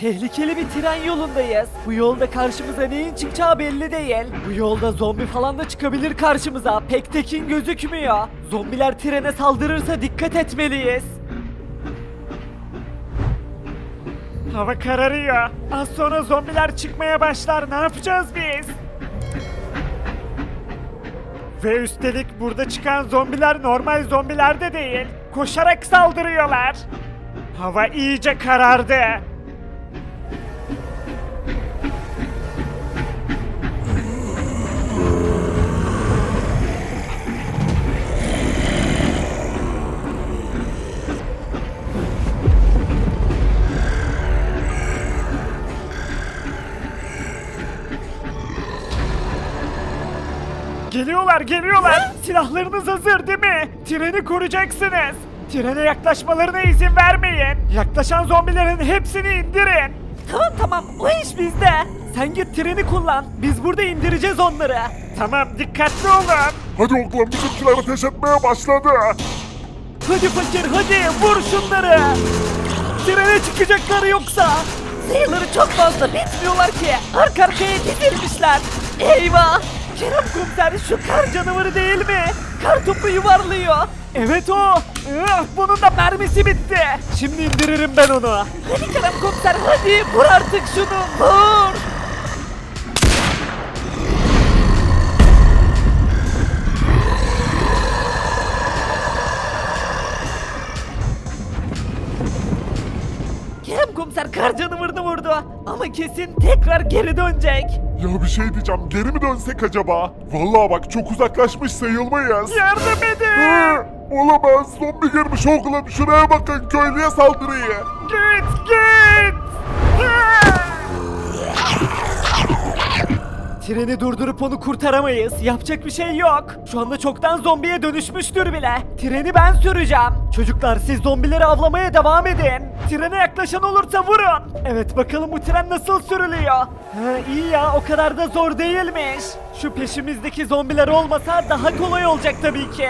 Tehlikeli bir tren yolundayız. Bu yolda karşımıza neyin çıkacağı belli değil. Bu yolda zombi falan da çıkabilir karşımıza. Pek tekin gözükmüyor. Zombiler trene saldırırsa dikkat etmeliyiz. Hava kararıyor. Az sonra zombiler çıkmaya başlar. Ne yapacağız biz? Ve üstelik burada çıkan zombiler normal zombiler de değil. Koşarak saldırıyorlar. Hava iyice karardı. Geliyorlar, geliyorlar. Silahlarınız hazır değil mi? Treni koruyacaksınız. Trene yaklaşmalarına izin vermeyin. Yaklaşan zombilerin hepsini indirin. Tamam tamam o iş bizde. Sen git treni kullan. Biz burada indireceğiz onları. Tamam, dikkatli olun. Hadi oğlum bizimkiler ateş etmeye başladı. Hadi fakir hadi vur şunları. Trene çıkacaklar yoksa. Sayıları çok fazla bitmiyorlar ki. Arka arkaya dizilmişler. Eyvah. Kerem komiser şu kar canavarı değil mi? Kar topu yuvarlıyor. Evet o. Ih, bunun da mermisi bitti. Şimdi indiririm ben onu. Hadi Kerem komiser hadi vur artık şunu vur. Kerem komiser kar canavarını vurdu. Ama kesin tekrar geri dönecek. Ya bir şey diyeceğim geri mi dönsek acaba? Vallahi bak çok uzaklaşmış sayılmayız. Yardım edin. Hı, Olamaz zombi girmiş oğlum şuraya bakın köylüye saldırıyı. Git, git. Treni durdurup onu kurtaramayız. Yapacak bir şey yok. Şu anda çoktan zombiye dönüşmüştür bile. Treni ben süreceğim. Çocuklar siz zombileri avlamaya devam edin. Trene yaklaşan olursa vurun. Evet bakalım bu tren nasıl sürülüyor. Ha, iyi ya o kadar da zor değilmiş. Şu peşimizdeki zombiler olmasa daha kolay olacak tabii ki.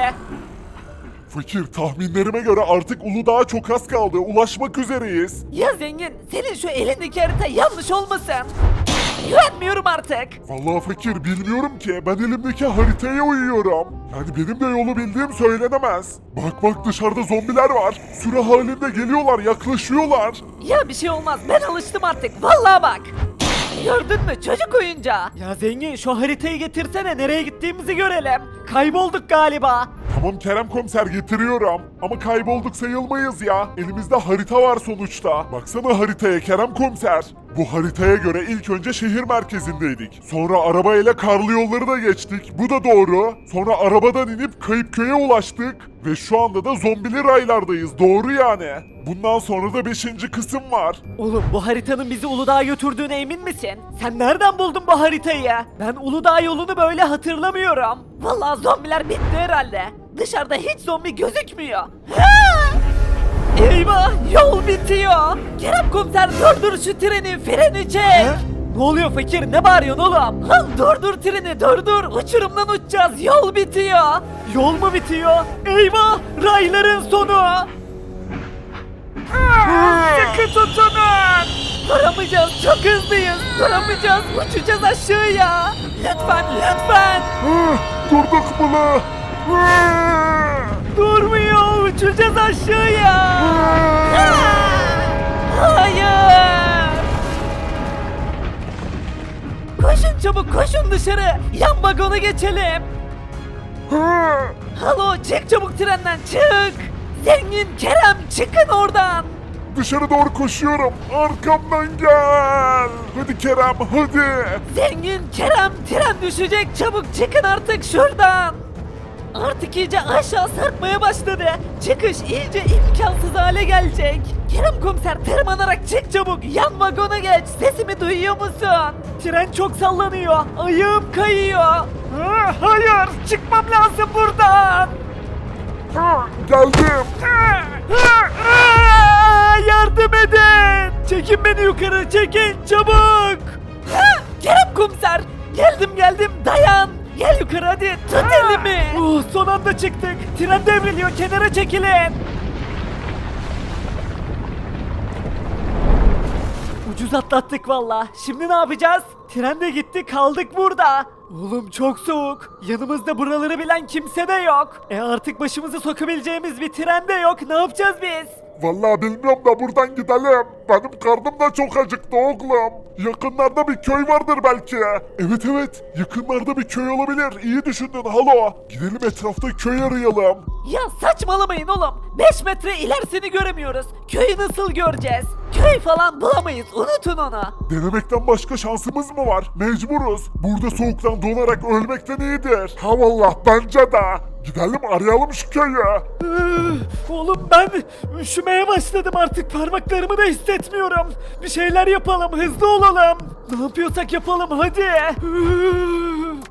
Fakir tahminlerime göre artık Uludağ'a çok az kaldı ulaşmak üzereyiz. Ya zengin senin şu elindeki harita yanlış olmasın. Güvenmiyorum artık. Vallahi fakir bilmiyorum ki ben elimdeki haritaya uyuyorum. Yani benim de yolu bildiğim söylenemez. Bak bak dışarıda zombiler var. Süre halinde geliyorlar yaklaşıyorlar. Ya bir şey olmaz ben alıştım artık vallahi bak. Gördün mü çocuk oyuncağı. Ya zengin şu haritayı getirsene nereye gittiğimizi görelim. Kaybolduk galiba. Tamam Kerem komiser getiriyorum. Ama kaybolduk sayılmayız ya. Elimizde harita var sonuçta. Baksana haritaya Kerem komiser. Bu haritaya göre ilk önce şehir merkezindeydik. Sonra arabayla karlı yolları da geçtik. Bu da doğru. Sonra arabadan inip kayıp köye ulaştık. Ve şu anda da zombili raylardayız. Doğru yani. Bundan sonra da 5. kısım var. Oğlum bu haritanın bizi Uludağ'a götürdüğüne emin misin? Sen nereden buldun bu haritayı? Ben Uludağ yolunu böyle hatırlamıyorum. Vallahi zombiler bitti herhalde. Dışarıda hiç zombi gözükmüyor. Ha! Eyvah yol bitiyor. Kerem komiser durdur şu treni freni çek. Ne oluyor fakir ne bağırıyorsun oğlum? Lan durdur treni durdur uçurumdan uçacağız yol bitiyor. Yol mu bitiyor? Eyvah rayların sonu. Sıkı tutunun. Duramayacağız çok hızlıyız. Duramayacağız uçacağız aşağıya. Lütfen lütfen. Durduk? Hı, Durmuyor uçacağız aşağıya. Hayır. Çabuk koşun dışarı. Yan vagona geçelim. Halo çık çabuk trenden çık. Zengin Kerem çıkın oradan. Dışarı doğru koşuyorum. Arkamdan gel. Hadi Kerem hadi. Zengin Kerem tren düşecek çabuk çıkın artık şuradan. Artık iyice aşağı sarkmaya başladı. Çıkış iyice imkansız hale gelecek. Kerem komiser tırmanarak çık çabuk. Yan vagona geç. Sesimi duyuyor musun? Tren çok sallanıyor. Ayağım kayıyor. Ha, Hayır, çıkmam lazım buradan. Geldim. Yardım edin. Çekin beni yukarı çekin çabuk. Ha, Kerem komiser. Geldim geldim dayan. Gel yukarı hadi tut elimi. Oh, son anda çıktık. Tren devriliyor kenara çekilin. Ucuz atlattık valla. Şimdi ne yapacağız? Tren de gitti kaldık burada. Oğlum çok soğuk. Yanımızda buraları bilen kimse de yok. E artık başımızı sokabileceğimiz bir tren de yok. Ne yapacağız biz? Vallahi bilmiyorum da buradan gidelim. Benim karnım da çok acıktı oğlum. Yakınlarda bir köy vardır belki. Evet evet yakınlarda bir köy olabilir. İyi düşündün halo. Gidelim etrafta köy arayalım. Ya saçmalamayın oğlum. 5 metre ilerisini göremiyoruz. Köyü nasıl göreceğiz? Köy falan bulamayız. Unutun onu. Denemekten başka şansımız mı var? Mecburuz. Burada soğuktan donarak ölmekten iyidir. Ha vallah bence de. Gidelim arayalım şu köyü. Oğlum ben üşümeye başladım artık parmaklarımı da hissetmiyorum. Bir şeyler yapalım hızlı olalım. Ne yapıyorsak yapalım hadi.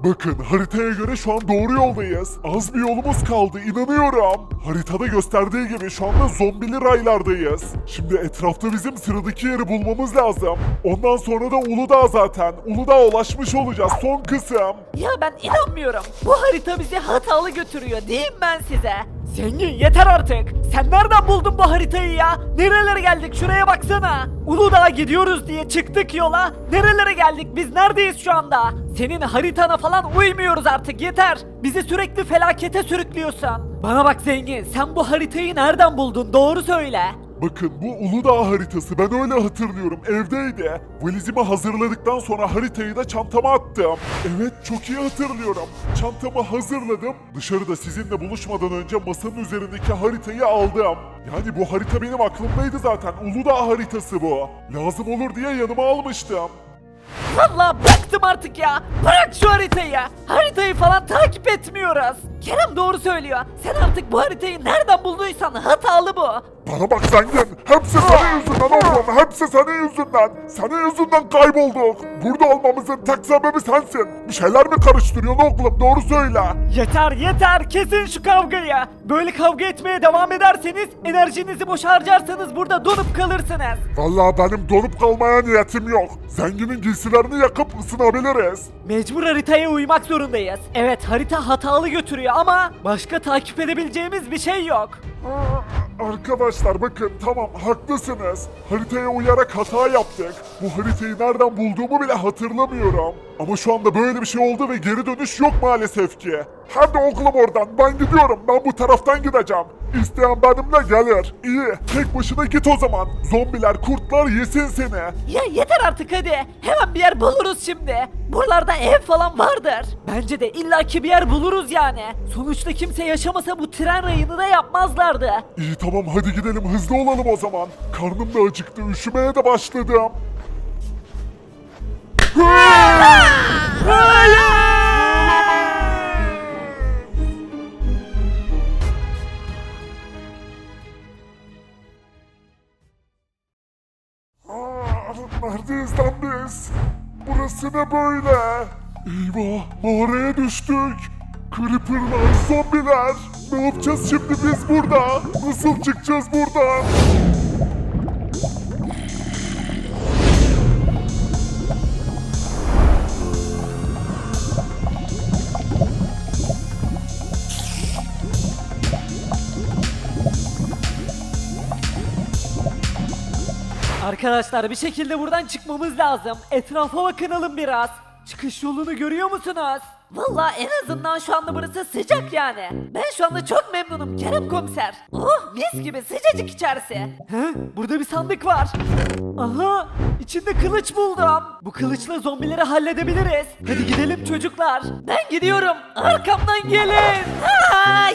Bakın haritaya göre şu an doğru yoldayız. Az bir yolumuz kaldı inanıyorum. Haritada gösterdiği gibi şu anda zombili raylardayız. Şimdi etrafta bizim sıradaki yeri bulmamız lazım. Ondan sonra da Uludağ zaten. Uludağ'a ulaşmış olacağız son kısım. Ya ben inanmıyorum. Bu harita bizi hatalı götürüyor diyeyim ben size. Zengin yeter artık. Sen nereden buldun bu haritayı ya? Nerelere geldik şuraya baksana. Uludağ'a gidiyoruz diye çıktık yola. Nerelere geldik biz neredeyiz şu anda? Senin haritana falan uymuyoruz artık yeter. Bizi sürekli felakete sürüklüyorsun. Bana bak zengin sen bu haritayı nereden buldun doğru söyle. Bakın bu Uludağ haritası ben öyle hatırlıyorum evdeydi. Valizimi hazırladıktan sonra haritayı da çantama attım. Evet çok iyi hatırlıyorum. Çantamı hazırladım. Dışarıda sizinle buluşmadan önce masanın üzerindeki haritayı aldım. Yani bu harita benim aklımdaydı zaten. Uludağ haritası bu. Lazım olur diye yanıma almıştım. Vallahi artık ya. Bırak şu haritayı. Haritayı falan takip etmiyoruz. Kerem doğru söylüyor. Sen artık bu haritayı nereden bulduysan hatalı bu. Bana bak zengin. Hepsi senin yüzünden oğlum. Hepsi senin yüzünden. Senin yüzünden kaybolduk. Burada olmamızın tek sebebi sensin. Bir şeyler mi karıştırıyorsun oğlum? Doğru söyle. Yeter yeter kesin şu kavgayı. Böyle kavga etmeye devam ederseniz enerjinizi boş harcarsanız burada donup kalırsınız. Vallahi benim donup kalmaya niyetim yok. Zenginin giysilerini yakıp ısınabiliriz. Mecbur haritaya uymak zorundayız. Evet harita hatalı götürüyor ama başka takip edebileceğimiz bir şey yok. Arkadaşlar bakın tamam haklısınız. Haritaya uyarak hata yaptık. Bu haritayı nereden bulduğumu bile hatırlamıyorum. Ama şu anda böyle bir şey oldu ve geri dönüş yok maalesef ki. Hadi oğlum oradan ben gidiyorum ben bu taraftan gideceğim. İsteyen benimle gelir. İyi tek başına git o zaman. Zombiler kurtlar yesin seni. Ya yeter artık hadi. Hemen bir yer buluruz şimdi. Buralarda ev falan vardır. Bence de illaki bir yer buluruz yani. Sonuçta kimse yaşamasa bu tren rayını da yapmazlardı. İyi tamam hadi gidelim hızlı olalım o zaman. Karnım da acıktı üşümeye de başladım. Aa, Burası ne böyle? Eyvah mağaraya düştük. Creeper'lar, zombiler. Ne yapacağız şimdi biz burada? Nasıl çıkacağız buradan? Arkadaşlar bir şekilde buradan çıkmamız lazım. Etrafa bakınalım biraz. Çıkış yolunu görüyor musunuz? Vallahi en azından şu anda burası sıcak yani. Ben şu anda çok memnunum Kerem komiser. Oh mis gibi sıcacık içerisi. He? Burada bir sandık var. Aha! içinde kılıç buldum. Bu kılıçla zombileri halledebiliriz. Hadi gidelim çocuklar. Ben gidiyorum. Arkamdan gelin. Aa,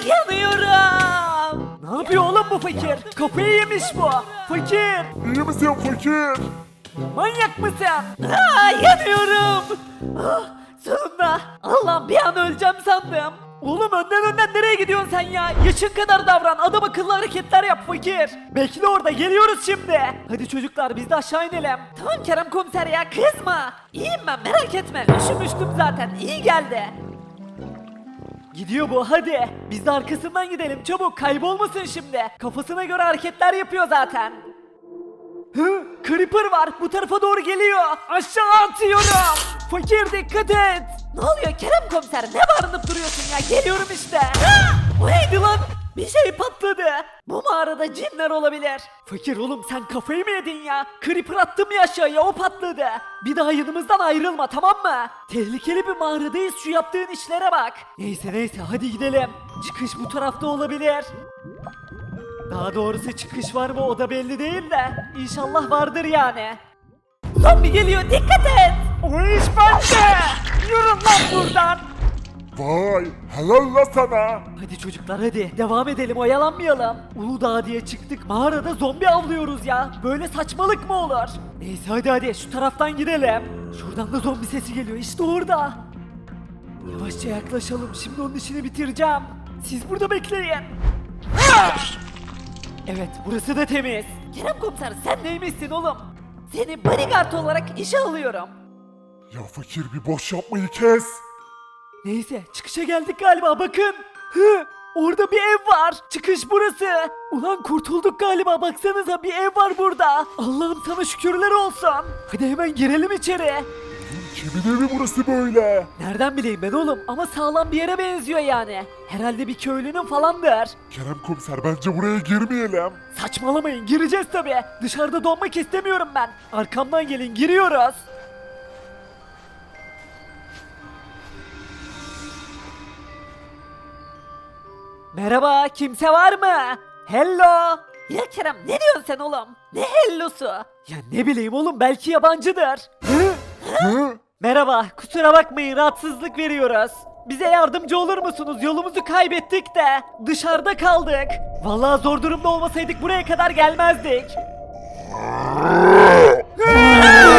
bu fakir? Kafayı yemiş bu. Fakir! İyi misin fakir? Manyak mısın? Aa, yanıyorum. Ah, sonunda. Allah'ım bir an öleceğim sandım. Oğlum önden önden nereye gidiyorsun sen ya? Yaşın kadar davran. Adam akıllı hareketler yap fakir. Bekle orada geliyoruz şimdi. Hadi çocuklar biz de aşağı inelim. Tamam Kerem komiser ya kızma. İyiyim ben merak etme. Üşümüştüm zaten. İyi geldi. Gidiyor bu hadi. Biz de arkasından gidelim çabuk kaybolmasın şimdi. Kafasına göre hareketler yapıyor zaten. Hı, Creeper var bu tarafa doğru geliyor. Aşağı atıyorum. Fakir dikkat et. Ne oluyor Kerem komiser? Ne bağırınıp duruyorsun ya? Geliyorum işte. Aa, o neydi lan? Bir şey patladı. Bu mağarada cinler olabilir. Fakir oğlum sen kafayı mı yedin ya? Creeper attım ya aşağıya o patladı. Bir daha yanımızdan ayrılma tamam mı? Tehlikeli bir mağaradayız şu yaptığın işlere bak. Neyse neyse hadi gidelim. Çıkış bu tarafta olabilir. Daha doğrusu çıkış var mı o da belli değil de. İnşallah vardır yani. Zombi geliyor dikkat et. O iş bende. Yürün lan buradan. Vay helal la sana. Hadi çocuklar hadi devam edelim oyalanmayalım. Uludağ diye çıktık mağarada zombi avlıyoruz ya. Böyle saçmalık mı olur? Neyse hadi hadi şu taraftan gidelim. Şuradan da zombi sesi geliyor işte orada. Yavaşça yaklaşalım şimdi onun işini bitireceğim. Siz burada bekleyin. Evet burası da temiz. Kerem komiser sen neymişsin oğlum? Seni bodyguard olarak işe alıyorum. Ya fakir bir boş yapmayı kes. Neyse çıkışa geldik galiba bakın. Hı, orada bir ev var. Çıkış burası. Ulan kurtulduk galiba baksanıza bir ev var burada. Allah'ım sana şükürler olsun. Hadi hemen girelim içeri. Kimin evi burası böyle? Nereden bileyim ben oğlum ama sağlam bir yere benziyor yani. Herhalde bir köylünün falandır. Kerem komiser bence buraya girmeyelim. Saçmalamayın gireceğiz tabi. Dışarıda donmak istemiyorum ben. Arkamdan gelin giriyoruz. Merhaba kimse var mı? Hello. Ya Kerem ne diyorsun sen oğlum? Ne hellosu? Ya ne bileyim oğlum belki yabancıdır. Merhaba kusura bakmayın rahatsızlık veriyoruz. Bize yardımcı olur musunuz? Yolumuzu kaybettik de dışarıda kaldık. Vallahi zor durumda olmasaydık buraya kadar gelmezdik.